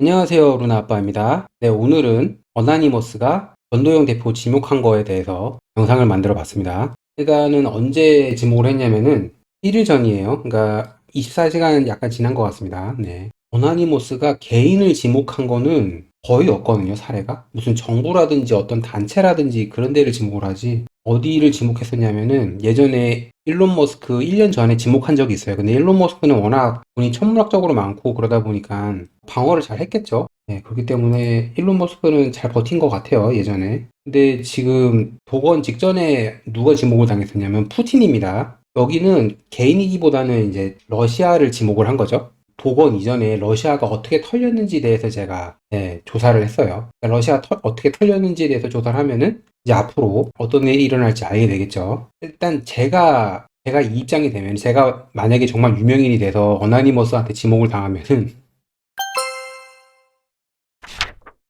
안녕하세요 루나 아빠입니다. 네 오늘은 어나니머스가 전도영 대표 지목한 거에 대해서 영상을 만들어 봤습니다. 일단은 언제 지목을 했냐면은 1일 전이에요. 그러니까 24시간 약간 지난 것 같습니다. 네. 어나니머스가 개인을 지목한 거는 거의 없거든요 사례가. 무슨 정부라든지 어떤 단체라든지 그런 데를 지목을 하지 어디를 지목했었냐면은 예전에 일론 머스크 1년 전에 지목한 적이 있어요. 근데 일론 머스크는 워낙 돈이 천문학적으로 많고 그러다 보니까 방어를 잘 했겠죠. 네, 그렇기 때문에 일론 머스크는 잘 버틴 것 같아요, 예전에. 근데 지금 복원 직전에 누가 지목을 당했었냐면 푸틴입니다. 여기는 개인이기보다는 이제 러시아를 지목을 한 거죠. 복원 이전에 러시아가 어떻게 털렸는지에 대해서 제가 네, 조사를 했어요. 그러니까 러시아 터- 어떻게 털렸는지에 대해서 조사를 하면은 이제 앞으로 어떤 일이 일어날지 알게 되겠죠. 일단 제가 제가 이 입장이 되면 제가 만약에 정말 유명인이 돼서 어나니머스한테 지목을 당하면은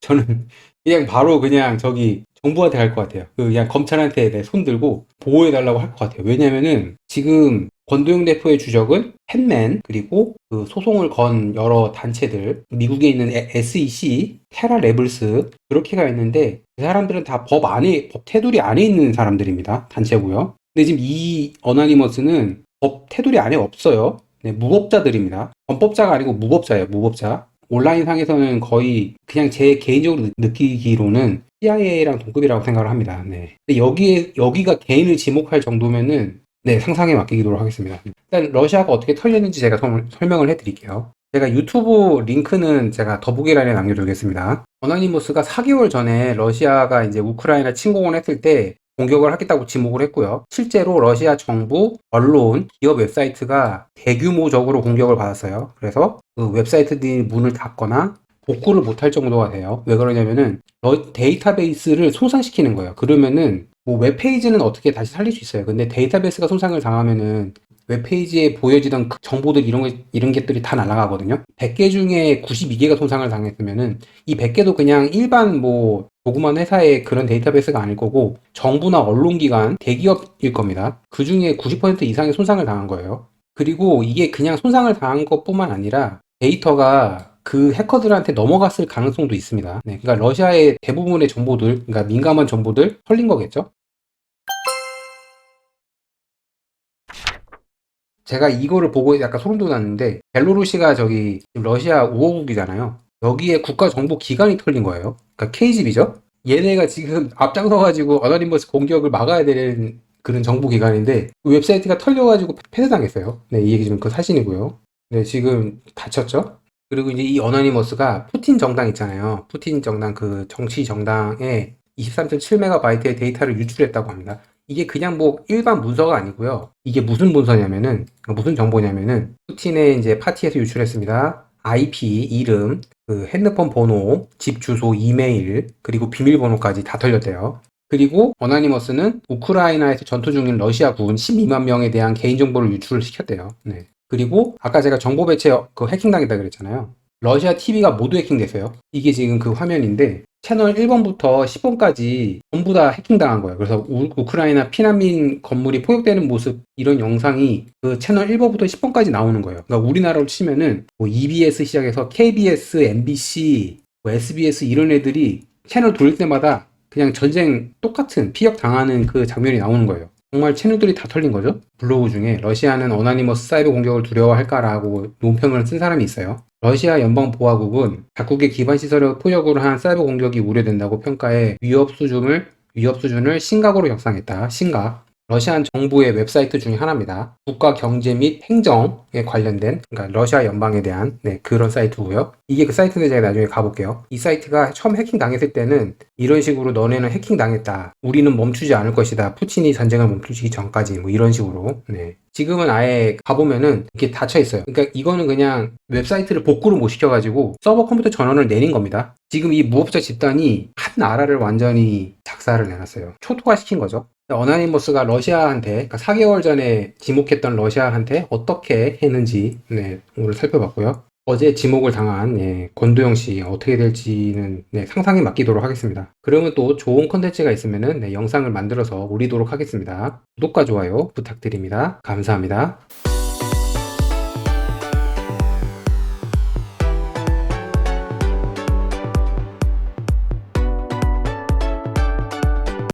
저는 그냥 바로 그냥 저기 정부한테 갈 것 같아요. 그 그냥 검찰한테 내 손 들고 보호해달라고 할 것 같아요. 왜냐면은 지금 권도영 대표의 주적은 팬맨 그리고 그 소송을 건 여러 단체들 미국에 있는 에- SEC, 테라 레블스 그렇게가 있는데 그 사람들은 다 법 안에 법 테두리 안에 있는 사람들입니다. 단체고요. 근데 지금 이 어나니머스는 법 테두리 안에 없어요. 네, 무법자들입니다. 범법자가 아니고 무법자예요. 무법자. 온라인 상에서는 거의 그냥 제 개인적으로 느- 느끼기로는 CIA랑 동급이라고 생각을 합니다. 네. 근데 여기에 여기가 개인을 지목할 정도면은 네, 상상에 맡기도록 하겠습니다. 일단 러시아가 어떻게 털렸는지 제가 설- 설명을 해드릴게요. 제가 유튜브 링크는 제가 더보기란에 남겨두겠습니다. 어나니머스가 4개월 전에 러시아가 이제 우크라이나 침공을 했을 때 공격을 하겠다고 지목을 했고요. 실제로 러시아 정부, 언론, 기업 웹사이트가 대규모적으로 공격을 받았어요. 그래서 그 웹사이트들이 문을 닫거나 복구를 못할 정도가 돼요. 왜 그러냐면은 러- 데이터베이스를 손상시키는 거예요. 그러면은 뭐 웹페이지는 어떻게 다시 살릴 수 있어요. 근데 데이터베이스가 손상을 당하면은 웹페이지에 보여지던 그 정보들 이런 거, 이런 것들이 다 날아가거든요. 100개 중에 92개가 손상을 당했으면은 이 100개도 그냥 일반 뭐 조그만 회사의 그런 데이터베이스가 아닐 거고 정부나 언론기관, 대기업일 겁니다. 그 중에 90% 이상의 손상을 당한 거예요. 그리고 이게 그냥 손상을 당한 것뿐만 아니라 데이터가 그 해커들한테 넘어갔을 가능성도 있습니다. 네, 그러니까 러시아의 대부분의 정보들, 그러니까 민감한 정보들 털린 거겠죠. 제가 이거를 보고 약간 소름 돋았는데 벨로루시가 저기 러시아 우호국이잖아요. 여기에 국가 정보 기관이 털린 거예요. 그러니까 KGB죠. 얘네가 지금 앞장서가지고 어나니머스 공격을 막아야 되는 그런 정보 기관인데 그 웹사이트가 털려가지고 폐쇄당했어요. 네, 이 얘기 지금 그 사실이고요. 네, 지금 다쳤죠. 그리고 이제 이 어나니머스가 푸틴 정당 있잖아요. 푸틴 정당 그 정치 정당에 23.7MB의 데이터를 유출했다고 합니다. 이게 그냥 뭐 일반 문서가 아니고요. 이게 무슨 문서냐면은 무슨 정보냐면은 푸틴의 이제 파티에서 유출했습니다. IP, 이름, 그 핸드폰 번호, 집 주소, 이메일, 그리고 비밀번호까지 다 털렸대요. 그리고 어나니머스는 우크라이나에서 전투 중인 러시아 군 12만 명에 대한 개인정보를 유출을 시켰대요. 네. 그리고 아까 제가 정보 배치 그 해킹당했다 그랬잖아요. 러시아 TV가 모두 해킹됐어요. 이게 지금 그 화면인데 채널 1번부터 10번까지 전부 다 해킹당한 거예요. 그래서 우, 우크라이나 피난민 건물이 포격되는 모습 이런 영상이 그 채널 1번부터 10번까지 나오는 거예요. 그러니까 우리나라로 치면은 뭐 EBS 시작해서 KBS, MBC, 뭐 SBS 이런 애들이 채널 돌릴 때마다 그냥 전쟁 똑같은 피격 당하는 그 장면이 나오는 거예요. 정말 채널들이 다 털린 거죠. 블로그 중에 러시아는 어나니머스 사이버 공격을 두려워할까라고 논평을 쓴 사람이 있어요. 러시아 연방보안국은 각국의 기반 시설을 포격으로 한 사이버 공격이 우려된다고 평가해 위협 수준을 위협 수준을 심각으로 격상했다. 심각. 러시안 정부의 웹사이트 중에 하나입니다. 국가 경제 및 행정에 관련된 그러니까 러시아 연방에 대한 네, 그런 사이트고요. 이게 그 사이트인데 제가 나중에 가볼게요. 이 사이트가 처음 해킹 당했을 때는 이런 식으로 너네는 해킹 당했다. 우리는 멈추지 않을 것이다. 푸틴이 전쟁을 멈추기 전까지 뭐 이런 식으로. 네. 지금은 아예 가보면은 이렇게 닫혀 있어요. 그러니까 이거는 그냥 웹사이트를 복구를 못 시켜가지고 서버 컴퓨터 전원을 내린 겁니다. 지금 이 무법자 집단이 한 나라를 완전히 작사를 내놨어요. 초토화 시킨 거죠. 어나니머스가 러시아한테 그러니까 4개월 전에 지목했던 러시아한테 어떻게 했는지 네, 오늘 살펴봤고요. 어제 지목을 당한 예, 권도영 씨 어떻게 될지는 네, 상상에 맡기도록 하겠습니다. 그러면 또 좋은 컨텐츠가 있으면은 네, 영상을 만들어서 올리도록 하겠습니다. 구독과 좋아요 부탁드립니다. 감사합니다.